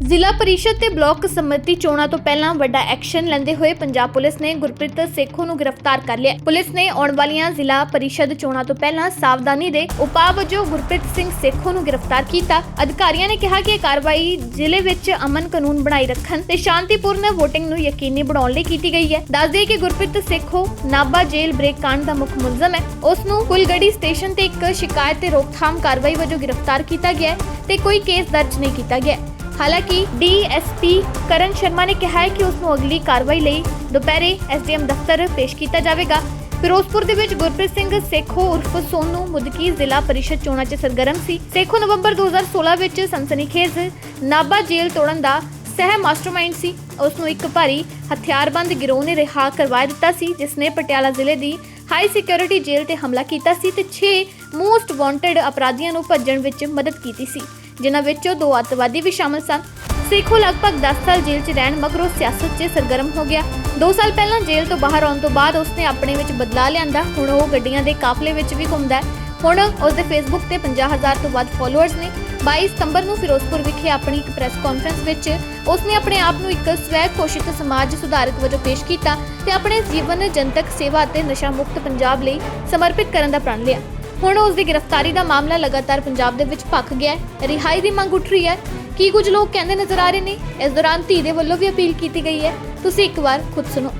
ਜ਼ਿਲ੍ਹਾ ਪਰਿਸ਼ਦ ਤੇ ਬਲਾਕ ਸਮਿਤੀ ਚੋਣਾਂ ਤੋਂ ਪਹਿਲਾਂ ਵੱਡਾ ਐਕਸ਼ਨ ਲੈਂਦੇ ਹੋਏ ਪੰਜਾਬ ਪੁਲਿਸ ਨੇ ਗੁਰਪ੍ਰੀਤ ਸੇਖੋ ਨੂੰ ਗ੍ਰਿਫਤਾਰ ਕਰ ਲਿਆ। ਪੁਲਿਸ ਨੇ ਆਉਣ ਵਾਲੀਆਂ ਜ਼ਿਲ੍ਹਾ ਪਰਿਸ਼ਦ ਚੋਣਾਂ ਤੋਂ ਪਹਿਲਾਂ ਸਾਵਧਾਨੀ ਦੇ ਉਪਾਅ ਵਜੋਂ ਗੁਰਪ੍ਰੀਤ ਸਿੰਘ ਸੇਖੋ ਨੂੰ ਗ੍ਰਿਫਤਾਰ ਕੀਤਾ। ਅਧਿਕਾਰੀਆਂ ਨੇ ਕਿਹਾ ਕਿ ਇਹ ਕਾਰਵਾਈ ਜ਼ਿਲ੍ਹੇ ਵਿੱਚ ਅਮਨ ਕਾਨੂੰਨ ਬਣਾਈ ਰੱਖਣ ਤੇ ਸ਼ਾਂਤੀਪੂਰਨ ਵੋਟਿੰਗ ਨੂੰ ਯਕੀਨੀ ਬਣਾਉਣ ਲਈ ਕੀਤੀ ਗਈ ਹੈ। ਦੱਸ ਦੇਈਏ ਕਿ ਗੁਰਪ੍ਰੀਤ ਸੇਖੋ ਨਾਬਾ ਜੇਲ੍ਹ ਬ੍ਰੇਕ ਕਾਂਡ ਦਾ ਮੁੱਖ ਮੁਲਜ਼ਮ ਹੈ। ਉਸ ਨੂੰ ਕੁਲਗੜੀ ਸਟੇਸ਼ਨ ਤੇ ਇੱਕ ਸ਼ਿਕਾਇਤ ਤੇ ਰੋਕਥਾਮ ਕਾਰਵਾਈ ਵਜੋਂ ਗ੍ਰਿਫਤਾਰ ਕੀਤਾ ਗਿਆ ਤੇ ਕੋਈ ਕੇਸ ਦਰਜ ਨਹੀਂ ਕੀਤਾ ਗਿਆ। ਹਾਲਾਂਕਿ ਡੀਐਸਪੀ ਕਰਨ ਸ਼ਰਮਾ ਨੇ ਕਿਹਾ ਹੈ ਕਿ ਉਸ ਨੂੰ ਅਗਲੀ ਕਾਰਵਾਈ ਲਈ ਦੁਪਹਿਰੇ ਐਸਡੀਐਮ ਦਫ਼ਤਰ ਪੇਸ਼ ਕੀਤਾ ਜਾਵੇਗਾ। ਫਿਰੋਜ਼ਪੁਰ ਦੇ ਵਿੱਚ ਗੁਰਪ੍ਰੀਤ ਸਿੰਘ ਸੇਖੋ ਉਰਫ ਸੋਨੂ ਮੁਦਕੀ ਜ਼ਿਲ੍ਹਾ ਪਰਿਸ਼ਦ ਚੋਣਾਂ 'ਚ ਸਰਗਰਮ ਸੀ। ਸੇਖੋ ਨਵੰਬਰ 2016 ਵਿੱਚ ਸਨਸਨੀਖੇਜ਼ ਨਾਬਾ ਜੇਲ੍ਹ ਤੋੜਨ ਦਾ ਸਹਿ ਮਾਸਟਰਮਾਈਂਡ ਸੀ। ਉਸ ਨੂੰ ਇੱਕ ਭਾਰੀ ਹਥਿਆਰਬੰਦ ਗਿਰੋਹ ਨੇ ਰਿਹਾ ਕਰਵਾ ਦਿੱਤਾ ਸੀ ਜਿਸ ਨੇ ਪਟਿਆਲਾ ਜ਼ਿਲ੍ਹੇ ਦੀ ਹਾਈ ਸਿਕਿਉਰਿਟੀ ਜੇਲ੍ਹ ਤੇ ਹਮਲਾ ਕੀਤਾ ਸੀ ਤੇ 6 ਮੋਸਟ ਵਾਂਟਡ ਅਪਰਾਧੀਆਂ ਨੂੰ ਭੱਜਣ ਵਿੱਚ ਮਦਦ ਕੀਤੀ ਸੀ। ਜਿਨ੍ਹਾਂ ਵਿੱਚੋਂ ਦੋ ਅੱਤਵਾਦੀ ਵੀ ਸ਼ਾਮਲ ਸਨ। ਸੇਖੋ ਲਗਭਗ 10 ਸਾਲ ਜੇਲ੍ਹ 'ਚ ਰਹਿਣ ਮਗਰੋਂ ਸਿਆਸਤ 'ਚ ਸਰਗਰਮ ਹੋ ਗਿਆ। 2 ਸਾਲ ਪਹਿਲਾਂ ਜੇਲ੍ਹ ਤੋਂ ਬਾਹਰ ਆਉਣ ਤੋਂ ਬਾਅਦ ਉਸਨੇ ਆਪਣੇ ਵਿੱਚ ਬਦਲਾਅ ਲਿਆਂਦਾ। ਹੁਣ ਉਹ ਗੱਡੀਆਂ ਦੇ ਕਾਫਲੇ ਵਿੱਚ ਵੀ ਘੁੰਮਦਾ ਹੈ। ਹੁਣ ਉਸਦੇ ਫੇਸਬੁੱਕ ਤੇ 50000 ਤੋਂ ਵੱਧ ਫਾਲੋਅਰਸ ਨੇ। 22 ਸਤੰਬਰ ਨੂੰ ਫਿਰੋਜ਼ਪੁਰ ਵਿਖੇ ਆਪਣੀ ਇੱਕ ਪ੍ਰੈਸ ਕਾਨਫਰੰਸ ਵਿੱਚ ਉਸਨੇ ਆਪਣੇ ਆਪ ਨੂੰ ਇੱਕ ਸਵੈ ਘੋਸ਼ਿਤ ਸਮਾਜ ਸੁਧਾਰਕ ਵਜੋਂ ਪੇਸ਼ ਕੀਤਾ ਤੇ ਆਪਣੇ ਜੀਵਨ ਜਨਤਕ ਸੇਵਾ ਅਤੇ ਨਸ਼ਾ ਮੁਕਤ ਪੰਜਾਬ ਲਈ ਸਮਰਪਿਤ ਕਰਨ ਦਾ ਪ੍ਰਣ ਲਿਆ। ਹੁਣ ਉਸ ਦੀ ਗ੍ਰਿਫਤਾਰੀ ਦਾ ਮਾਮਲਾ ਲਗਾਤਾਰ ਪੰਜਾਬ ਦੇ ਵਿੱਚ ਭਖ ਗਿਆ ਹੈ। ਰਿਹਾਈ ਦੀ ਮੰਗ ਉੱਠ ਰਹੀ ਹੈ। ਕੀ ਕੁਝ ਲੋਕ ਕਹਿੰਦੇ ਨਜ਼ਰ ਆ ਰਹੇ ਨੇ? ਇਸ ਦੌਰਾਨ ਧੀ ਦੇ ਵੱਲੋਂ ਵੀ ਅਪੀਲ ਕੀਤੀ ਗਈ ਹੈ। ਤੁਸੀਂ ਇੱਕ ਵਾਰ ਖੁਦ ਸੁਣੋ।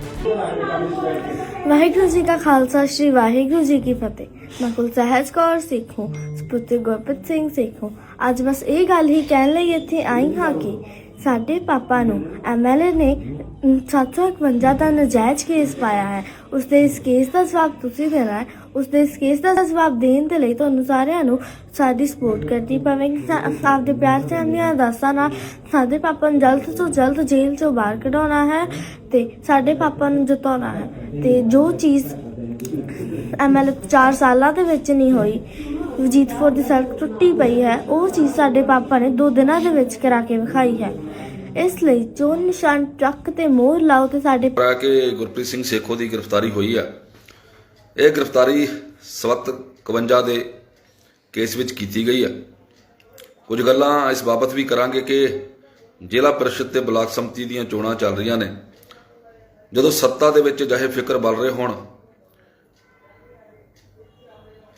ਵਾਹਿਗੁਰੂ ਜੀ ਕਾ ਖਾਲਸਾ, ਸ੍ਰੀ ਵਾਹਿਗੁਰੂ ਜੀ ਕੀ ਫਤਿਹ। ਮੈਂ ਕੁਲ ਸਹਿਜ ਕੌਰ ਸਿੱਖੂ, ਸਪੁੱਤਰ ਗੁਰਪ੍ਰੀਤ ਸਿੰਘ ਸਿੱਖੂ। ਅੱਜ ਬਸ ਇਹ ਗੱਲ ਹੀ ਕਹਿਣ ਲਈ ਇੱਥੇ ਆਈ ਹਾਂ ਕਿ ਸਾਡੇ ਪਾਪਾ ਨੂੰ ਐਮਐਲਏ ਨੇ 751 ਦਾ ਨਜਾਇਜ਼ ਕੇਸ ਪਾਇਆ ਹੈ। ਉਸ ਦੇ ਇਸ ਕੇਸ ਦਾ ਜਵਾਬ ਤੁਸੀਂ ਦੇਣਾ ਹੈ। ਉਸ ਦੇ ਇਸ ਕੇਸ ਦਾ ਜਵਾਬ ਦੇਣ ਦੇ ਲਈ ਤੁਹਾਨੂੰ ਸਾਰਿਆਂ ਨੂੰ ਸਾਡੀ ਸਪੋਰਟ ਕਰਨੀ ਪਵੇਗੀ। ਆਪਦੇ ਪਿਆਰ ਤੇ ਅੰਨੀਆਂ ਦਾਸਾਂ ਨਾਲ ਸਾਡੇ ਪਾਪਾ ਨੂੰ ਜਲਦ ਤੋਂ ਜਲਦ ਜੇਲ੍ਹ ਚੋਂ ਬਾਹਰ ਕਢਾਉਣਾ ਹੈ ਤੇ ਸਾਡੇ ਪਾਪਾ ਨੂੰ ਜਿਤਾਉਣਾ ਹੈ। ਤੇ ਜੋ ਚੀਜ਼ ਐਮਐਲ 4 ਸਾਲਾਂ ਦੇ ਵਿੱਚ ਨਹੀਂ ਹੋਈ, ਵਜੀਦਪੁਰ ਦੀ ਸੜਕ ਟੁੱਟੀ ਪਈ ਹੈ, ਉਹ ਚੀਜ਼ ਸਾਡੇ ਪਾਪਾ ਨੇ ਦੋ ਦਿਨਾਂ ਦੇ ਵਿੱਚ ਕਰਾ ਕੇ ਵਿਖਾਈ ਹੈ। ਇਸ ਲਈ ਜੋ ਨਿਸ਼ਾਨ ਟਰੱਕ ਤੇ ਮੋਹਰ ਲਾਓ ਤੇ ਸਾਡੇ ਹੈ ਕਿ ਗੁਰਪ੍ਰੀਤ ਸਿੰਘ ਸੇਖੋ ਦੀ ਗ੍ਰਿਫਤਾਰੀ ਹੋਈ ਹੈ ਇਹ ਗ੍ਰਿਫਤਾਰੀ ਸਵਤ 51 ਦੇ ਕੇਸ ਵਿੱਚ ਕੀਤੀ ਗਈ ਹੈ ਕੁਝ ਗੱਲਾਂ ਇਸ ਬਾਬਤ ਵੀ ਕਰਾਂਗੇ ਕਿ ਜ਼ਿਲ੍ਹਾ ਪਰਿਸ਼ਦ ਤੇ ਬਲਾਕ ਸੰਮਤੀ ਦੀਆਂ ਚੋਣਾਂ ਚੱਲ ਰਹੀਆਂ ਨੇ। ਜਦੋਂ ਸੱਤਾ ਦੇ ਵਿੱਚ ਜਹੇ ਫਿਕਰ ਬਲ ਰਹੇ ਹੋਣ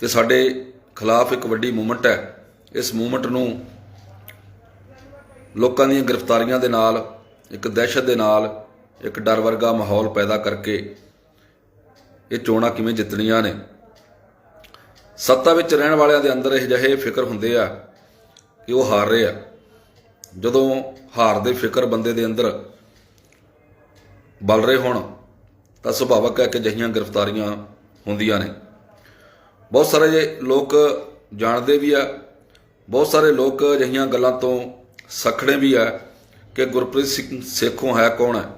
ਤੇ ਸਾਡੇ ਖਿਲਾਫ ਇੱਕ ਵੱਡੀ ਮੂਵਮੈਂਟ ਹੈ। ਇਸ ਮੂਵਮੈਂਟ ਨੂੰ ਲੋਕਾਂ ਦੀਆਂ ਗ੍ਰਿਫਤਾਰੀਆਂ ਦੇ ਨਾਲ, ਇੱਕ ਦਹਿਸ਼ਤ ਦੇ ਨਾਲ, ਇੱਕ ਡਰ ਵਰਗਾ ਮਾਹੌਲ ਪੈਦਾ ਕਰਕੇ ਇਹ ਚੋਣਾਂ ਕਿਵੇਂ ਜਿੱਤਣੀਆਂ ਨੇ। ਸੱਤਾ ਵਿੱਚ ਰਹਿਣ ਵਾਲਿਆਂ ਦੇ ਅੰਦਰ ਇਹ ਜਿਹੇ ਫਿਕਰ ਹੁੰਦੇ ਆ ਕਿ ਉਹ ਹਾਰ ਰਹੇ ਆ। ਜਦੋਂ ਹਾਰ ਦੇ ਫਿਕਰ ਬੰਦੇ ਦੇ ਅੰਦਰ ਬਲ ਰਹੇ ਹੋਣ, ਤਾਂ ਸੁਭਾਵਕ ਹੈ ਕਿ ਜਹੀਆਂ ਗ੍ਰਿਫਤਾਰੀਆਂ ਹੁੰਦੀਆਂ ਨੇ। ਬਹੁਤ ਸਾਰੇ ਲੋਕ ਜਾਣਦੇ ਵੀ ਆ, ਬਹੁਤ ਸਾਰੇ ਲੋਕ ਅਜਿਹੀਆਂ ਗੱਲਾਂ ਤੋਂ ਸਖੜੇ ਵੀ ਹੈ ਕਿ ਗੁਰਪ੍ਰੀਤ ਸਿੰਘ ਸੇਖੋਂ ਹੈ ਕੌਣ ਹੈ?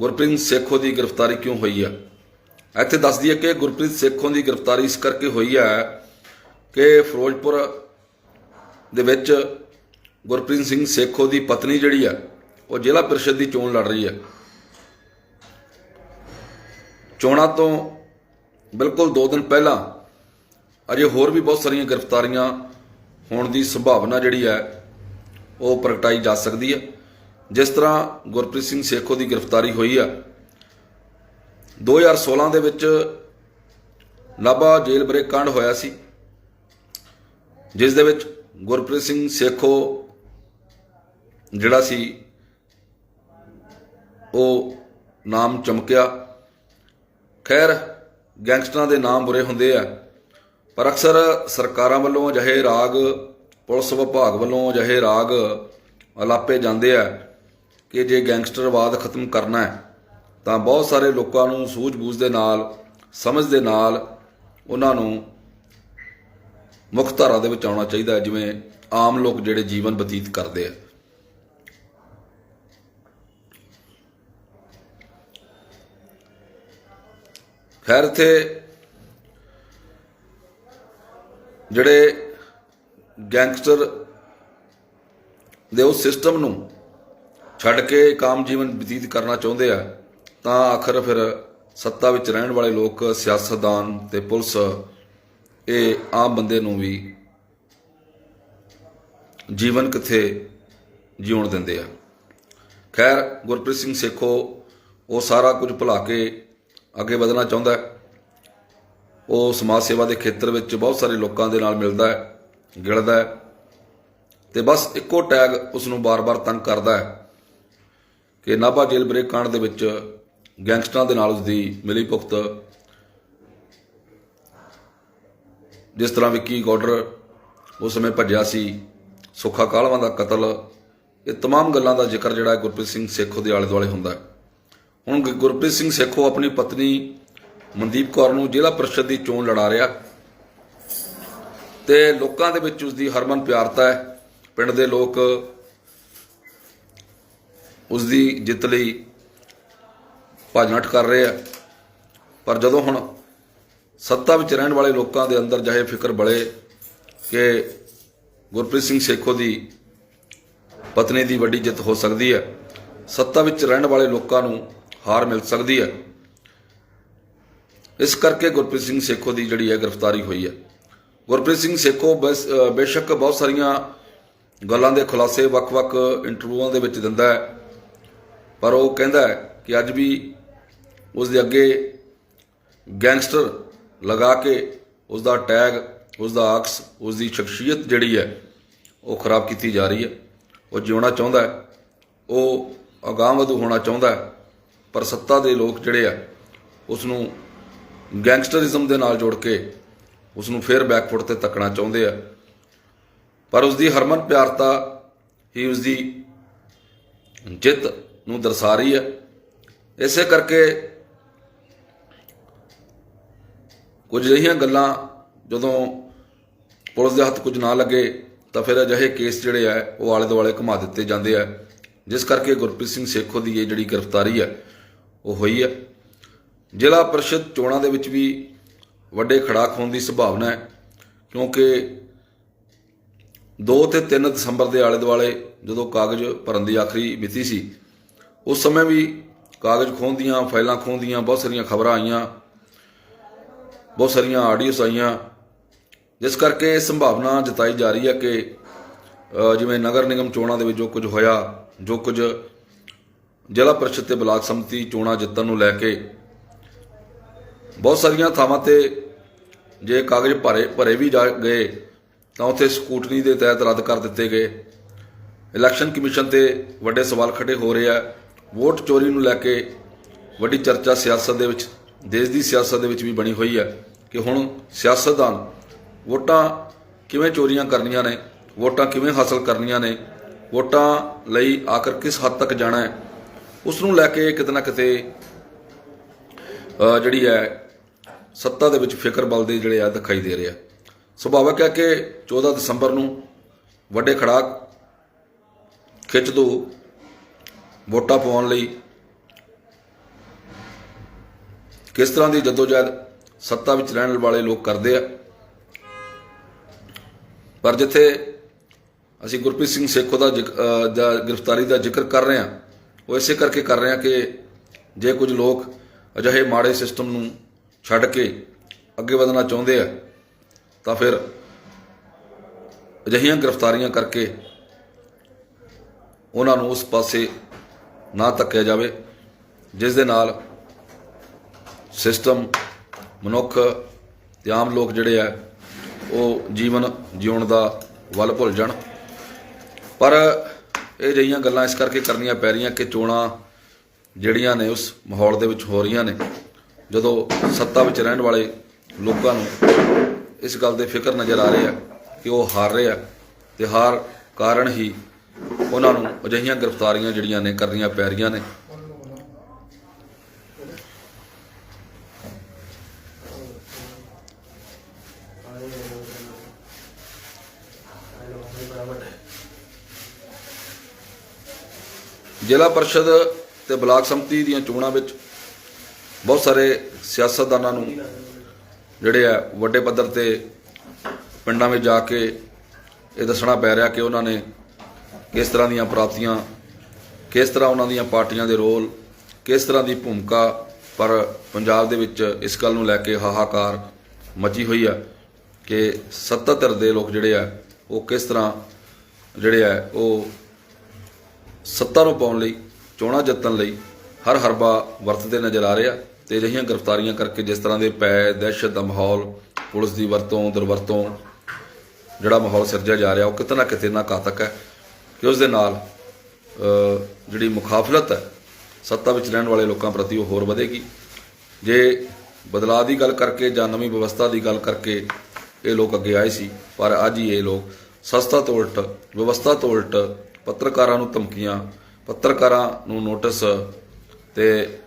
ਗੁਰਪ੍ਰੀਤ ਸੇਖੋਂ ਦੀ ਗ੍ਰਿਫਤਾਰੀ ਕਿਉਂ ਹੋਈ ਹੈ? ਇੱਥੇ ਦੱਸ ਦਈਏ ਕਿ ਗੁਰਪ੍ਰੀਤ ਸੇਖੋਂ ਦੀ ਗ੍ਰਿਫਤਾਰੀ ਇਸ ਕਰਕੇ ਹੋਈ ਹੈ ਕਿ ਫਿਰੋਜ਼ਪੁਰ ਦੇ ਵਿੱਚ ਗੁਰਪ੍ਰੀਤ ਸਿੰਘ ਸੇਖੋਂ ਦੀ ਪਤਨੀ ਜਿਹੜੀ ਆ ਉਹ ਜ਼ਿਲ੍ਹਾ ਪ੍ਰੀਸ਼ਦ ਦੀ ਚੋਣ ਲੜ ਰਹੀ ਹੈ। ਚੋਣਾਂ ਤੋਂ ਬਿਲਕੁਲ 2 ਦਿਨ ਪਹਿਲਾਂ ਅਜੇ ਹੋਰ ਵੀ ਬਹੁਤ ਸਾਰੀਆਂ ਗ੍ਰਿਫਤਾਰੀਆਂ ਹੋਣ ਦੀ ਸੰਭਾਵਨਾ ਜਿਹੜੀ ਹੈ ਉਹ ਪ੍ਰਗਟਾਈ ਜਾ ਸਕਦੀ ਹੈ। ਜਿਸ ਤਰ੍ਹਾਂ ਗੁਰਪ੍ਰੀਤ ਸਿੰਘ ਸੇਖੋ ਦੀ ਗ੍ਰਿਫਤਾਰੀ ਹੋਈ ਆ। 2016 ਦੇ ਵਿੱਚ ਨਾਭਾ ਜੇਲ੍ਹ ਬ੍ਰੇਕ ਕਾਂਡ ਹੋਇਆ ਸੀ। ਜਿਸ ਦੇ ਵਿੱਚ ਗੁਰਪ੍ਰੀਤ ਸਿੰਘ ਸੇਖੋ ਜਿਹੜਾ ਸੀ, ਉਹ ਨਾਮ ਚਮਕਿਆ। ਖੈਰ, ਗੈਂਗਸਟਰਾਂ ਦੇ ਨਾਮ ਬੁਰੇ ਹੁੰਦੇ ਆ। ਪਰ ਅਕਸਰ ਸਰਕਾਰਾਂ ਵੱਲੋਂ ਅਜਿਹੇ ਰਾਗ ਪੁਲਿਸ ਵਿਭਾਗ ਵੱਲੋਂ ਅਜਿਹੇ ਰਾਗ ਅਲਾਪੇ ਜਾਂਦੇ ਆ ਕਿ ਜੇ ਗੈਂਗਸਟਰਵਾਦ ਖਤਮ ਕਰਨਾ ਹੈ, ਤਾਂ ਬਹੁਤ ਸਾਰੇ ਲੋਕਾਂ ਨੂੰ ਸੂਝ-ਬੂਝ ਦੇ ਨਾਲ, ਸਮਝ ਦੇ ਨਾਲ ਉਹਨਾਂ ਨੂੰ ਮੁੱਖ ਧਾਰਾ ਦੇ ਵਿੱਚ ਆਉਣਾ ਚਾਹੀਦਾ ਜਿਵੇਂ ਆਮ ਲੋਕ ਜਿਹੜੇ ਜੀਵਨ ਬਤੀਤ ਕਰਦੇ ਆ। ਖੈਰ, ਇੱਥੇ ਜਿਹੜੇ ਗੈਂਗਸਟਰ ਦੇ ਉਸ ਸਿਸਟਮ ਨੂੰ ਛੱਡ ਕੇ ਕਾਮ ਜੀਵਨ ਬਤੀਤ ਕਰਨਾ ਚਾਹੁੰਦੇ ਆ, ਤਾਂ ਆਖਰ ਫਿਰ ਸੱਤਾ ਵਿੱਚ ਰਹਿਣ ਵਾਲੇ ਲੋਕ, ਸਿਆਸਤਦਾਨ ਤੇ ਪੁਲਿਸ, ਇਹ ਆਮ ਬੰਦੇ ਨੂੰ ਵੀ ਜੀਵਨ ਕਿੱਥੇ ਜਿਉਣ ਦਿੰਦੇ ਆ। ਖੈਰ, ਗੁਰਪ੍ਰੀਤ ਸਿੰਘ ਸੇਖੋ, ਉਹ ਸਾਰਾ ਕੁਝ ਭੁਲਾ ਕੇ ਅੱਗੇ ਵਧਣਾ ਚਾਹੁੰਦਾ ਹੈ। ਉਹ ਸਮਾਜ ਸੇਵਾ ਦੇ ਖੇਤਰ ਵਿੱਚ ਬਹੁਤ ਸਾਰੇ ਲੋਕਾਂ ਦੇ ਨਾਲ ਮਿਲਦਾ ਹੈ। ਗਿਲਦਾ ਹੈ ਤੇ ਬਸ ਇੱਕੋ ਟੈਗ ਉਸ ਨੂੰ ਬਾਰ-ਬਾਰ ਤੰਗ ਕਰਦਾ ਹੈ ਕਿ ਨਾਭਾ ਜੇਲ੍ਹ ਬ੍ਰੇਕ ਕਾਂਡ ਦੇ ਵਿੱਚ ਗੈਂਗਸਟਰਾਂ ਦੇ ਨਾਲ ਉਸ ਦੀ ਮਿਲੀ ਭੁਗਤ ਜਿਸ ਤਰ੍ਹਾਂ ਵਿੱਕੀ ਗੌਡਰ ਉਸ ਸਮੇਂ ਭੱਜਿਆ ਸੀ ਸੁੱਖਾ ਕਾਲਵਾਂ ਦਾ ਕਤਲ ਇਹ तमाम ਗੱਲਾਂ ਦਾ ਜ਼ਿਕਰ ਜਿਹੜਾ ਹੈ ਗੁਰਪ੍ਰੀਤ ਸਿੰਘ ਸੇਖੋ ਦੇ ਆਲੇ ਦੁਆਲੇ ਹੁੰਦਾ ਹੈ ਹੁਣ ਗੁ- ਗੁਰਪ੍ਰੀਤ ਸਿੰਘ ਸੇਖੋ ਆਪਣੀ ਪਤਨੀ ਮਨਦੀਪ ਕੌਰ ਨੂੰ ਜ਼ਿਲ੍ਹਾ ਪ੍ਰੀਸ਼ਦ ਦੀ ਚੋਣ ਲੜਾ ਰਿਹਾ ਤੇ ਲੋਕਾਂ ਦੇ ਵਿੱਚ ਉਸ ਦੀ ਹਰਮਨ ਪਿਆਰਤਾ ਹੈ। ਪਿੰਡ ਦੇ ਲੋਕ ਉਸ ਦੀ ਜਿੱਤ ਲਈ ਭੱਜ ਕਰ ਰਹੇ ਆ। ਪਰ ਜਦੋਂ ਹੁਣ ਸੱਤਾ ਵਿੱਚ ਰਹਿਣ ਵਾਲੇ ਲੋਕਾਂ ਦੇ ਅੰਦਰ ਜਹੇ ਫਿਕਰ ਬਲੇ ਕਿ ਗੁਰਪ੍ਰੀਤ ਸਿੰਘ ਸੇਖੋ ਦੀ ਪਤਨੀ ਦੀ ਵੱਡੀ ਜਿੱਤ ਹੋ ਸਕਦੀ ਹੈ, ਸੱਤਾ ਵਿੱਚ ਰਹਿਣ ਵਾਲੇ ਲੋਕਾਂ ਨੂੰ ਹਾਰ ਮਿਲ ਸਕਦੀ ਹੈ। ਇਸ ਕਰਕੇ ਗੁਰਪ੍ਰੀਤ ਸਿੰਘ ਸੇਖੋ ਦੀ ਜਿਹੜੀ ਹੈ ਗ੍ਰਿਫਤਾਰੀ ਹੋਈ ਹੈ। ਗੁਰਪ੍ਰੀਤ ਸਿੰਘ ਸੇਖੋ, ਬਸ- ਬੇਸ਼ੱਕ ਬਹੁਤ ਸਾਰੀਆਂ ਗੱਲਾਂ ਦੇ ਖੁਲਾਸੇ ਵੱਖ-ਵੱਖ ਇੰਟਰਵਿਊਆਂ ਦੇ ਵਿੱਚ ਦਿੰਦਾ ਹੈ। ਪਰ ਉਹ ਕਹਿੰਦਾ ਹੈ ਕਿ ਅੱਜ ਵੀ ਉਸ ਦੇ ਅੱਗੇ ਗੈਂਗਸਟਰ ਲਗਾ ਕੇ ਉਸ ਦਾ ਟੈਗ, ਉਸ ਦਾ ਆਕਸ ਉਸ ਦੀ ਸ਼ਖਸੀਅਤ ਜਿਹੜੀ ਹੈ, ਉਹ ਖਰਾਬ ਕੀਤੀ ਜਾ ਰਹੀ ਹੈ। ਉਹ ਜਿਉਣਾ ਚਾਹੁੰਦਾ ਹੈ। ਉਹ ਅਗਾਂਹਵਧੂ ਹੋਣਾ ਚਾਹੁੰਦਾ ਹੈ। ਪਰ ਸੱਤਾ ਦੇ ਲੋਕ ਜਿਹੜੇ ਆ ਉਸ ਨੂੰ ਗੈਂਗਸਟਰਿਜ਼ਮ ਦੇ ਨਾਲ ਜੋੜ ਕੇ ਉਸ ਨੂੰ ਫੇਰ ਬੈਕਫੁੱਟ ਤੇ ਤੱਕਣਾ ਚਾਹੁੰਦੇ ਆ। ਪਰ ਉਸ ਦੀ ਹਰਮਨ ਪਿਆਰਤਾ ਹੀ ਉਸ ਦੀ ਜਿੱਤ ਨੂੰ ਦਰਸਾ ਰਹੀ ਹੈ। ਇਸੇ ਕਰਕੇ ਕੁਝ ਅਜਿਹੀਆਂ ਗੱਲਾਂ ਜਦੋਂ ਪੁਲਿਸ ਦੇ ਹੱਥ ਕੁਝ ਨਾ ਲੱਗੇ ਤਾਂ ਫਿਰ ਅਜਿਹੇ ਕੇਸ ਜਿਹੜੇ ਆ, ਉਹ ਆਲੇ ਦੁਆਲੇ ਘੁਮਾ ਦਿੱਤੇ ਜਾਂਦੇ ਆ। ਜਿਸ ਕਰਕੇ ਗੁਰਪ੍ਰੀਤ ਸਿੰਘ ਸੇਖੋ ਦੀ ਇਹ ਜਿਹੜੀ ਗ੍ਰਿਫਤਾਰੀ ਹੈ ਉਹ ਹੋਈ ਹੈ ਜ਼ਿਲ੍ਹਾ ਪਰਿਸ਼ਦ ਚੋਣਾਂ ਦੇ ਵਿੱਚ ਵੀ ਵੱਡੇ ਖੜਾਕ ਹੋਣ ਦੀ ਸੰਭਾਵਨਾ ਹੈ, ਕਿਉਂਕਿ 2 ਤੇ 3 ਦਸੰਬਰ ਦੇ ਆਲੇ ਦੁਆਲੇ ਜਦੋਂ ਕਾਗਜ਼ ਭਰਨ ਦੀ ਆਖਰੀ ਮਿਤੀ ਸੀ, ਉਸ ਸਮੇਂ ਵੀ ਕਾਗਜ਼ ਖੋਹਦੀਆਂ ਫਾਈਲਾਂ ਖੋਹਦੀਆਂ ਬਹੁਤ ਸਾਰੀਆਂ ਖਬਰਾਂ ਆਈਆਂ, ਬਹੁਤ ਸਾਰੀਆਂ ਆਡੀਓਸ ਆਈਆਂ, ਜਿਸ ਕਰਕੇ ਇਹ ਸੰਭਾਵਨਾ ਜਤਾਈ ਜਾ ਰਹੀ ਹੈ ਕਿ ਜਿਵੇਂ ਨਗਰ ਨਿਗਮ ਚੋਣਾਂ ਦੇ ਵਿੱਚ ਜੋ ਕੁਝ ਹੋਇਆ, ਜੋ ਕੁਝ ਜ਼ਿਲ੍ਹਾ ਪਰਿਸ਼ਦ ਤੇ ਬਲਾਕ ਸੰਮਤੀ ਚੋਣਾਂ ਜਿੱਤਣ ਨੂੰ ਲੈ ਕੇ ਬਹੁਤ ਸਾਰੀਆਂ ਥਾਵਾਂ ਤੇ ਜੇ ਕਾਗਜ਼ ਭਰੇ ਭਰੇ ਵੀ ਜਾ ਗਏ, ਤਾਂ ਉੱਥੇ ਸਕੂਟਨੀ ਦੇ ਤਹਿਤ ਰੱਦ ਕਰ ਦਿੱਤੇ ਗਏ। ਇਲੈਕਸ਼ਨ ਕਮਿਸ਼ਨ ਤੇ ਵੱਡੇ ਸਵਾਲ ਖੜੇ ਹੋ ਰਹੇ ਆ। ਵੋਟ ਚੋਰੀ ਨੂੰ ਲੈ ਕੇ ਵੱਡੀ ਚਰਚਾ ਸਿਆਸਤ ਦੇ ਵਿੱਚ, ਦੇਸ਼ ਦੀ ਸਿਆਸਤ ਦੇ ਵਿੱਚ ਵੀ ਬਣੀ ਹੋਈ ਹੈ ਕਿ ਹੁਣ ਸਿਆਸਤਦਾਨ ਵੋਟਾਂ ਕਿਵੇਂ ਚੋਰੀਆਂ ਕਰਨੀਆਂ ਨੇ, ਵੋਟਾਂ ਕਿਵੇਂ ਹਾਸਲ ਕਰਨੀਆਂ ਨੇ, ਵੋਟਾਂ ਲਈ ਆਖਰ ਕਿਸ ਹੱਦ ਤੱਕ ਜਾਣਾ ਹੈ ਉਸ ਨੂੰ ਲੈ ਕੇ ਕਿਤੇ ਨਾ ਕਿਤੇ ਜਿਹੜੀ ਹੈ ਸੱਤਾ ਦੇ ਵਿੱਚ ਫਿਕਰ ਬਲ ਦੇ ਜਿਹੜੇ ਆ ਦਿਖਾਈ ਦੇ ਰਹੇ ਆ। ਸੁਭਾਵਕ ਹੈ ਕਿ 14 ਦਸੰਬਰ ਨੂੰ ਵੱਡੇ ਖੜਾਕ ਖਿੱਚ ਦੋ, ਵੋਟਾਂ ਪਾਉਣ ਲਈ। ਕਿਸ ਤਰ੍ਹਾਂ ਦੀ ਜਦੋਜਹਿਦ ਸੱਤਾ ਵਿੱਚ ਰਹਿਣ ਵਾਲੇ ਲੋਕ ਕਰਦੇ ਆ। ਪਰ ਜਿੱਥੇ ਅਸੀਂ ਗੁਰਪ੍ਰੀਤ ਸਿੰਘ ਸੇਖੋ ਦਾ ਜ਼ਿਕ- ਅਹ ਦਾ ਗ੍ਰਿਫਤਾਰੀ ਦਾ ਜ਼ਿਕਰ ਕਰ ਰਹੇ ਹਾਂ, ਉਹ ਇਸੇ ਕਰਕੇ ਕਰ ਰਹੇ ਹਾਂ ਕਿ ਜੇ ਕੁਝ ਲੋਕ ਅਜਿਹੇ ਮਾੜੇ ਸਿਸਟਮ ਨੂੰ ਛੱਡ ਕੇ ਅੱਗੇ ਵਧਣਾ ਚਾਹੁੰਦੇ ਆ, ਤਾਂ ਫਿਰ ਅਜਿਹੀਆਂ ਗ੍ਰਿਫਤਾਰੀਆਂ ਕਰਕੇ ਉਹਨਾਂ ਨੂੰ ਉਸ ਪਾਸੇ ਨਾ ਧੱਕਿਆ ਜਾਵੇ, ਜਿਸ ਦੇ ਨਾਲ ਸਿਸਟਮ, ਮਨੁੱਖ ਤੇ ਆਮ ਲੋਕ ਜਿਹੜੇ ਆ, ਉਹ ਜੀਵਨ ਜਿਉਣ ਦਾ ਵੱਲ ਭੁੱਲ ਜਾਣ। ਪਰ ਇਹ ਜਿਹੀਆਂ ਗੱਲਾਂ ਇਸ ਕਰਕੇ ਕਰਨੀਆਂ ਪੈ ਰਹੀਆਂ ਕਿ ਚੋਣਾਂ ਜਿਹੜੀਆਂ ਨੇ ਉਸ ਮਾਹੌਲ ਦੇ ਵਿੱਚ ਹੋ ਰਹੀਆਂ ਨੇ ਜਦੋਂ ਸੱਤਾ ਵਿੱਚ ਰਹਿਣ ਵਾਲੇ ਲੋਕਾਂ ਨੂੰ ਇਸ ਗੱਲ ਦੇ ਫਿਕਰ ਨਜ਼ਰ ਆ ਰਿਹਾ ਕਿ ਉਹ ਹਾਰ ਰਹੇ ਆ, ਤੇ ਹਾਰ ਕਾਰਨ ਹੀ ਉਹਨਾਂ ਨੂੰ ਅਜਿਹੀਆਂ ਗ੍ਰਿਫਤਾਰੀਆਂ ਜਿਹੜੀਆਂ ਨੇ ਕਰਨੀਆਂ ਪੈ ਰਹੀਆਂ ਨੇ। ਜ਼ਿਲ੍ਹਾ ਪਰਿਸ਼ਦ ਤੇ ਬਲਾਕ ਸੰਮਤੀ ਦੀਆਂ ਚੋਣਾਂ ਵਿੱਚ ਬਹੁਤ ਸਾਰੇ ਸਿਆਸਤਦਾਨਾਂ ਨੂੰ ਜਿਹੜੇ ਆ ਵੱਡੇ ਪੱਧਰ ਤੇ ਪਿੰਡਾਂ ਵਿੱਚ ਜਾ ਕੇ ਇਹ ਦੱਸਣਾ ਪੈ ਰਿਹਾ ਕਿ ਉਹਨਾਂ ਨੇ ਕਿਸ ਤਰ੍ਹਾਂ ਦੀਆਂ ਪ੍ਰਾਪਤੀਆਂ, ਕਿਸ ਤਰ੍ਹਾਂ ਉਹਨਾਂ ਦੀਆਂ ਪਾਰਟੀਆਂ ਦੇ ਰੋਲ, ਕਿਸ ਤਰ੍ਹਾਂ ਦੀ ਭੂਮਿਕਾ ਪਰ ਪੰਜਾਬ ਦੇ ਵਿੱਚ ਇਸ ਗੱਲ ਨੂੰ ਲੈ ਕੇ ਹਾਹਾਕਾਰ ਮਚੀ ਹੋਈ ਆ ਕਿ ਸੱਤਾ ਧਿਰ ਦੇ ਲੋਕ ਜਿਹੜੇ ਆ, ਉਹ ਕਿਸ ਤਰ੍ਹਾਂ ਜਿਹੜੇ ਆ, ਉਹ ਸੱਤਾ ਨੂੰ ਪਾਉਣ ਲਈ, ਚੋਣਾਂ ਜਿੱਤਣ ਲਈ ਹਰ ਹਰਬਾ ਵਰਤਦੇ ਨਜ਼ਰ ਆ ਰਿਹਾ ਤੇ ਅਜਿਹੀਆਂ ਗ੍ਰਿਫਤਾਰੀਆਂ ਕਰਕੇ ਜਿਸ ਤਰ੍ਹਾਂ ਦੇ ਪੈ ਦਹਿਸ਼ਤ ਦਾ ਮਾਹੌਲ, ਪੁਲਿਸ ਦੀ ਵਰਤੋਂ, ਦੁਰਵਰਤੋਂ, ਜਿਹੜਾ ਮਾਹੌਲ ਸਿਰਜਿਆ ਜਾ ਰਿਹਾ, ਉਹ ਕਿਤੇ ਨਾ ਕਿਤੇ ਨਾ ਘਾਤਕ ਹੈ ਕਿ ਉਸ ਦੇ ਨਾਲ ਜਿਹੜੀ ਮੁਖਾਫਲਤ ਹੈ, ਸੱਤਾ ਵਿੱਚ ਰਹਿਣ ਵਾਲੇ ਲੋਕਾਂ ਪ੍ਰਤੀ ਉਹ ਹੋਰ ਵਧੇਗੀ। ਜੇ ਬਦਲਾਅ ਦੀ ਗੱਲ ਕਰਕੇ ਜਾਂ ਨਵੀਂ ਵਿਵਸਥਾ ਦੀ ਗੱਲ ਕਰਕੇ ਇਹ ਲੋਕ ਅੱਗੇ ਆਏ ਸੀ, ਪਰ ਅੱਜ ਹੀ ਇਹ ਲੋਕ ਸਸਤਾ ਤੋਂ ਉਲਟ, ਵਿਵਸਥਾ ਤੋਂ ਉਲਟ ਪੱਤਰਕਾਰਾਂ ਨੂੰ ਧਮਕੀਆਂ, ਪੱਤਰਕਾਰਾਂ ਨੂੰ ਨੋਟਿਸ ਤੇ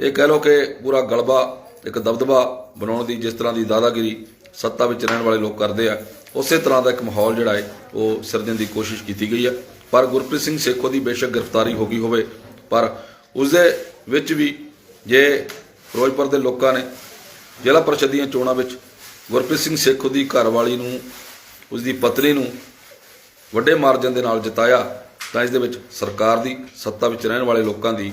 ਇਹ ਕਹਿ ਲਓ ਕਿ ਪੂਰਾ ਗਲਬਾ, ਇੱਕ ਦਬਦਬਾ ਬਣਾਉਣ ਦੀ ਜਿਸ ਤਰ੍ਹਾਂ ਦੀ ਦਾਦਾਗਿਰੀ ਸੱਤਾ ਵਿੱਚ ਰਹਿਣ ਵਾਲੇ ਲੋਕ ਕਰਦੇ ਆ, ਉਸੇ ਤਰ੍ਹਾਂ ਦਾ ਇੱਕ ਮਾਹੌਲ ਜਿਹੜਾ ਹੈ, ਉਹ ਸਿਰਜਣ ਦੀ ਕੋਸ਼ਿਸ਼ ਕੀਤੀ ਗਈ ਹੈ ਪਰ ਗੁਰਪ੍ਰੀਤ ਸਿੰਘ ਸੇਖੋ ਦੀ ਬੇਸ਼ੱਕ ਗ੍ਰਿਫਤਾਰੀ ਹੋ ਗਈ ਹੋਵੇ, ਪਰ ਉਸ ਦੇ ਵਿੱਚ ਵੀ ਜੇ ਫਿਰੋਜ਼ਪੁਰ ਦੇ ਲੋਕਾਂ ਨੇ ਜ਼ਿਲ੍ਹਾ ਪਰਿਸ਼ਦ ਦੀਆਂ ਚੋਣਾਂ ਵਿੱਚ ਗੁਰਪ੍ਰੀਤ ਸਿੰਘ ਸੇਖੋ ਦੀ ਘਰਵਾਲੀ ਨੂੰ ਉਸ ਦੀ ਪਤਨੀ ਨੂੰ ਵੱਡੇ ਮਾਰਜਨ ਦੇ ਨਾਲ ਜਿਤਾਇਆ, ਤਾਂ ਇਸ ਦੇ ਵਿੱਚ ਸਰਕਾਰ ਦੀ, ਸੱਤਾ ਵਿੱਚ ਰਹਿਣ ਵਾਲੇ ਲੋਕਾਂ ਦੀ